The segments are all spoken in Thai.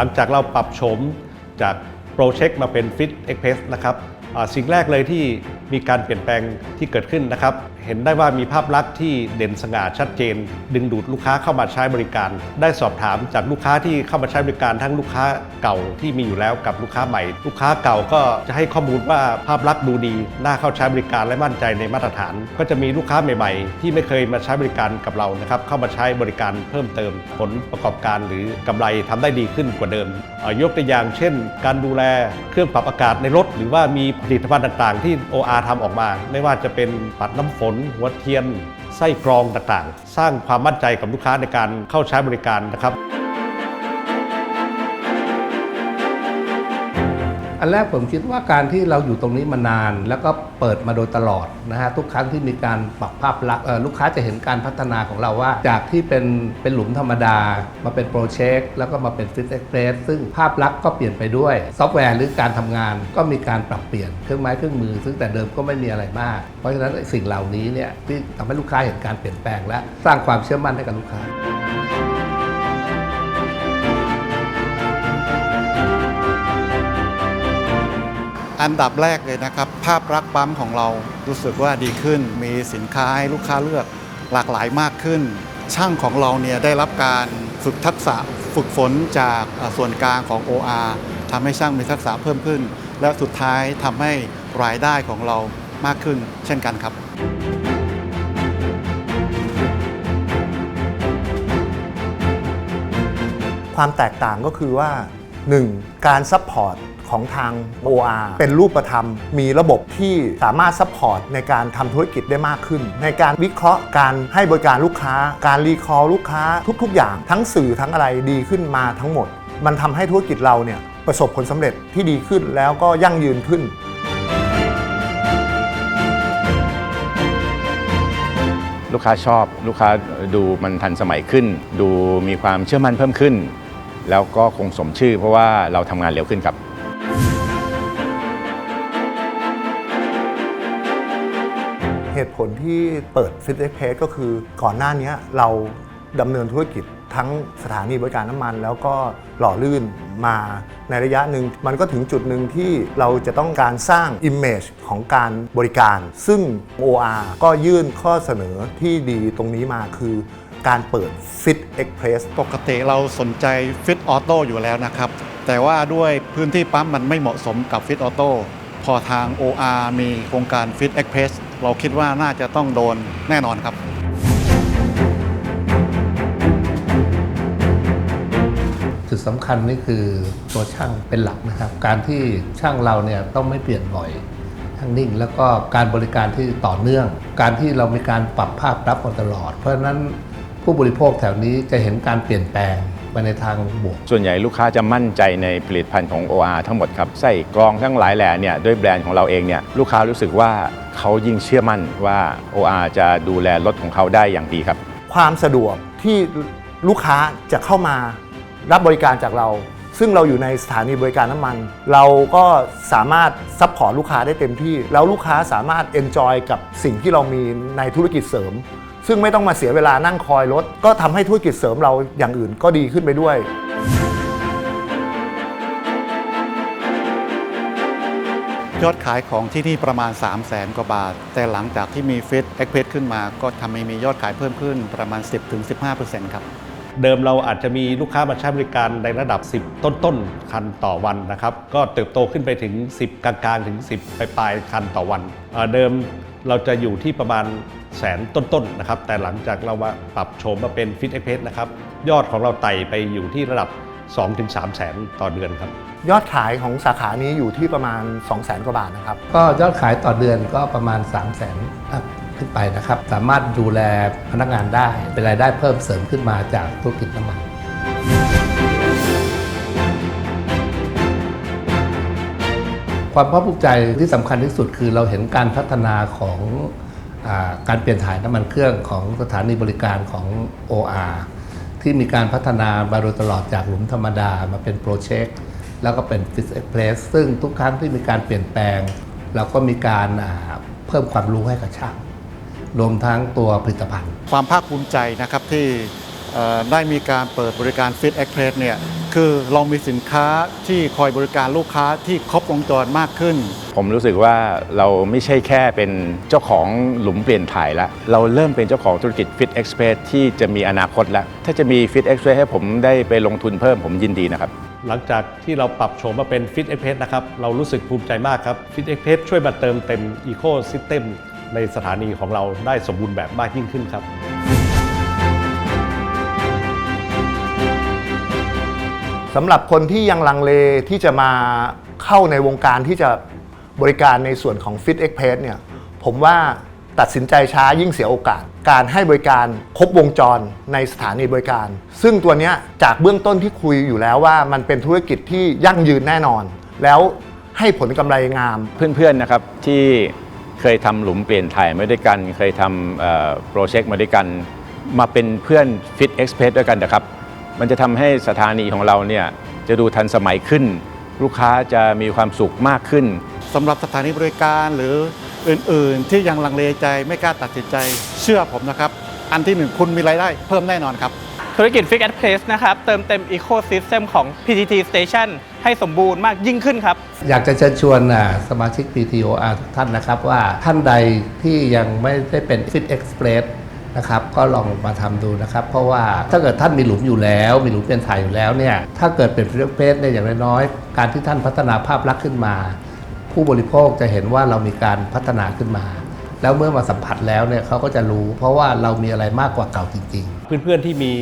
หลังจากเราปรับโฉมจากโปรเช็คมาเป็นฟิตเอ็กเพสนะครับ สิ่งแรกเลยที่มีการเปลี่ยนแปลงที่เกิดขึ้นนะครับ เห็นได้ว่ามีภาพลักษณ์ที่เด่นสง่าชัดเจน ดึงดูดลูกค้าเข้ามาใช้บริการ ได้สอบถามจากลูกค้าที่เข้ามาใช้บริการทั้งลูกค้าเก่าที่มีอยู่แล้วกับลูกค้าใหม่ ลูกค้าเก่าก็จะให้ข้อมูลว่าภาพลักษณ์ดูดีน่าเข้าใช้บริการและมั่นใจในมาตรฐาน ก็จะมีลูกค้าใหม่ๆ ที่ไม่เคยมาใช้บริการกับเรานะครับเข้ามาใช้บริการเพิ่มเติมผลประกอบการหรือกำไรทำได้ดีขึ้นกว่าเดิมยกตัวอย่างเช่น การดูแลเครื่องปรับอากาศในรถ หรือว่ามีผผลิตภัณฑ์ต่างๆ ที่ OR ทำออกมา ไม่ว่าจะเป็นปัดน้ำฝน หัวเทียน ไส้กรองต่างๆ สร้างความมั่นใจกับลูกค้าในการเข้าใช้บริการนะครับ อันแรกผมคิดว่าการที่เราอยู่ตรงนี้มานาน แล้วก็เปิดมาโดยตลอดนะฮะทุกครั้งที่มีการปรับภาพลักษณ์ลูกค้าจะเห็นการพัฒนาของเราว่า จากที่เป็นเป็นหลุมธรรมดา มาเป็นโปรเช็คแล้วก็มาเป็นฟิตเอ็กเพรสซึ่งภาพลักษณ์ก็เปลี่ยนไปด้วย ซอฟต์แวร์หรือการทำงานก็มีการปรับเปลี่ยนเครื่องไม้เครื่องมือ ซึ่งแต่เดิมก็ไม่มีอะไรมาก เพราะฉะนั้นสิ่งเหล่านี้เนี่ยที่ทำให้ลูกค้าเห็นการเปลี่ยนแปลงและสร้างความเชื่อมั่นให้กับลูกค้า อันดับแรกเลยนะครับ ภาพลักษณ์ปั๊มของเรารู้สึกว่าดีขึ้น มีสินค้าให้ลูกค้าเลือกหลากหลายมากขึ้น ช่างของเราเนี่ยได้รับการฝึกทักษะฝึกฝนจากส่วนกลางของ OR ทำให้ช่างมีทักษะเพิ่มขึ้น และสุดท้ายทำให้รายได้ของเรามากขึ้น เช่นกันครับ ความแตกต่างก็คือว่า 1. การซัพพอร์ต ของทาง OR เป็นรูปธรรม มีระบบที่สามารถซัพพอร์ตในการทำธุรกิจได้มากขึ้น ในการวิเคราะห์การให้บริการลูกค้า การรีคอร์ลูกค้าทุก ๆ อย่าง ทั้งสื่อทั้งอะไรดีขึ้นมาทั้งหมด มันทำให้ธุรกิจเราเนี่ยประสบผลสำเร็จที่ดีขึ้นแล้วก็ยั่งยืนขึ้นลูกค้าชอบลูกค้าดูมันทันสมัยขึ้น ดูมีความเชื่อมั่นเพิ่มขึ้น แล้วก็คงสมชื่อเพราะว่าเราทำงานเร็วขึ้นครับ เหตุผลที่เปิดฟิตเอ็กเพสก็คือก่อนหน้านี้เราดำเนินธุรกิจทั้งสถานีบริการน้ำมัน แล้วก็หล่อลื่นมาในระยะหนึ่ง มันก็ถึงจุดหนึ่งที่เราจะต้องการสร้าง Image ของการบริการ ซึ่ง OR ก็ยื่นข้อเสนอที่ดีตรงนี้มาคือการเปิด Fit Express ปกติเราสนใจฟิตออโต้อยู่แล้วนะครับ แต่ว่าด้วยพื้นที่ปั๊มมันไม่เหมาะสมกับฟิต ออโต้พอทาง OR มีโครงการฟิตเอ็กเพรสเราคิดว่าน่าจะต้องโดนแน่นอนครับ จุดสำคัญนี่คือตัวช่างเป็นหลักนะครับ การที่ช่างเราเนี่ยต้องไม่เปลี่ยนบ่อยช่างนิ่ง แล้วก็การบริการที่ต่อเนื่อง การที่เรามีการปรับภาพรับมาตลอด เพราะฉะนั้นผู้บริโภคแถวนี้จะเห็นการเปลี่ยนแปลง ไปในทางบวก ส่วนใหญ่ลูกค้าจะมั่นใจในผลิตภัณฑ์ของ OR ทั้งหมดครับไส้กรองทั้งหลายแหล่เนี่ยด้วยแบรนด์ของเราเองเนี่ยลูกค้ารู้สึกว่าเขายิ่งเชื่อมั่นว่า OR จะดูแลรถของเขาได้อย่างดีครับ ความสะดวกที่ลูกค้าจะเข้ามารับบริการจากเรา ซึ่งเราอยู่ในสถานีบริการน้ำมัน เราก็สามารถซัพพอร์ตลูกค้าได้เต็มที่ แล้วลูกค้าสามารถเอนจอยกับสิ่งที่เรามีในธุรกิจเสริม ซึ่งไม่ต้องมาเสียเวลานั่งคอยรถ ก็ทำให้ธุรกิจเสริมเราอย่างอื่นก็ดีขึ้นไปด้วย ยอดขายของที่นี่ประมาณ 3 0 0แสนกว่าบาท แต่หลังจากที่มีฟิตเอ็กเพรสขึ้นมา ก็ทำให้มียอดขายเพิ่มขึ้นประมาณ 10-15%ครับ เดิมเราอาจจะมีลูกค้ามาใช้บริการในระดับ 10 ต้นๆ คันต่อวันนะครับ ก็เติบโตขึ้นไปถึง 10 กลางๆ ถึง 10 ปลายๆ คันต่อวันเอ่อเดิมเราจะอยู่ที่ประมาณแสนต้นๆ นะครับ แต่หลังจากเรามาปรับโฉมมาเป็นฟิตเอ็กเพสนะครับ ยอดของเราไต่ไปอยู่ที่ระดับ 2-3 แสนต่อเดือนครับ ยอดขายของสาขานี้อยู่ที่ประมาณ 2 0 0แสนกว่าบาทนะครับ ก็ยอดขายต่อเดือนก็ประมาณ 3 0 0 0 0 0อัพ ขึ้นไปนะครับ สามารถดูแลพนักงานได้ เป็นรายได้เพิ่มเสริมขึ้นมาจากธุรกิจน้ำมันความภาคภูมิใจที่สำคัญที่สุดคือเราเห็นการพัฒนาของอการเปลี่ยนถ่ายน้ำมันเครื่องของสถานีบริการของ OR ที่มีการพัฒนามาโดยตลอดจากหลุมธรรมดามาเป็นโปรเช็คแล้วก็เป็นฟิสเอ็กเพรสซึ่งทุกครั้งที่มีการเปลี่ยนแปลง เราก็มีการเพิ่มความรู้ให้กับช่าง รวมทั้งตัวผลิตภัณฑ์ ความภาคภูมิใจนะครับที่เอ่อได้มีการเปิดบริการ Fit Express เนี่ยคือเรามีสินค้าที่คอยบริการลูกค้าที่ครบวงจรมากขึ้น ผมรู้สึกว่าเราไม่ใช่แค่เป็นเจ้าของหลุมเปลี่ยนถ่ายแล้วเราเริ่มเป็นเจ้าของธุรกิจ Fit Express ที่จะมีอนาคตแล้ว ถ้าจะมี Fit Express ให้ผมได้ไปลงทุนเพิ่มผมยินดีนะครับ หลังจากที่เราปรับโฉมมาเป็น Fit Express นะครับ เรารู้สึกภูมิใจมากครับ Fit Express ช่วยมาเติมเต็ม Ecosystem ในสถานีของเราได้สมบูรณ์แบบมากยิ่งขึ้นครับ สำหรับคนที่ยังลังเลที่จะมาเข้าในวงการที่จะบริการในส่วนของ Fit Express เนี่ยผมว่าตัดสินใจช้ายิ่งเสียโอกาส การให้บริการครบวงจรในสถานีบริการ ซึ่งตัวเนี้ยจากเบื้องต้นที่คุยอยู่แล้วว่ามันเป็นธุรกิจที่ยั่งยืนแน่นอน แล้วให้ผลกำไรงาม เพื่อนๆนะครับที่ เคยทำหลุมเปลี่ยนถ่ายมาด้วยกัน เคยทำโปรเจกต์มาด้วยกัน มาเป็นเพื่อน Fit Express ด้วยกันนะครับ มันจะทำให้สถานีของเราเนี่ยจะดูทันสมัยขึ้น ลูกค้าจะมีความสุขมากขึ้นสำหรับสถานีบริการหรืออื่นๆ ที่ยังลังเลใจไม่กล้าตัดสินใจเชื่อผมนะครับ อันที่หนึ่งคุณมีรายได้เพิ่มแน่นอนครับ ธุรกิจ Fix and Place นะครับ เติมเต็ม Ecosystem ของ PTT Station ให้สมบูรณ์มากยิ่งขึ้นครับ อยากจะเชิญชวนอะสมาชิก PTOR ทุกท่านนะครับว่าท่านใดที่ยังไม่ได้เป็น Fit Express นะครับก็ลองมาทำดูนะครับ เพราะว่าถ้าเกิดท่านมีหลุมอยู่แล้ว มีหลุมเป็นถ่ายอยู่แล้วเนี่ยถ้าเกิดเป็น Fit Express เนี่ยอย่างน้อยๆการที่ท่านพัฒนาภาพลักษณ์ขึ้นมา ผู้บริโภคจะเห็นว่าเรามีการพัฒนาขึ้นมา แล้วเมื่อมาสัมผัสแล้วเนี่ยเขาก็จะรู้ เพราะว่าเรามีอะไรมากกว่าเก่าจริง ๆ เพื่อนๆที่มี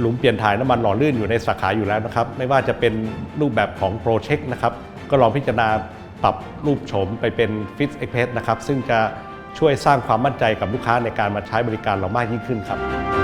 หลุมเปลี่ยนถ่ายน้ำมันหล่อลื่นอยู่ในสาขาอยู่แล้วนะครับ ไม่ว่าจะเป็นรูปแบบของโปรเช็คนะครับ ก็ลองพิจารณาปรับรูปโฉมไปเป็น Fit Express นะครับ ซึ่งจะช่วยสร้างความมั่นใจกับลูกค้าในการมาใช้บริการเรามากยิ่งขึ้นครับ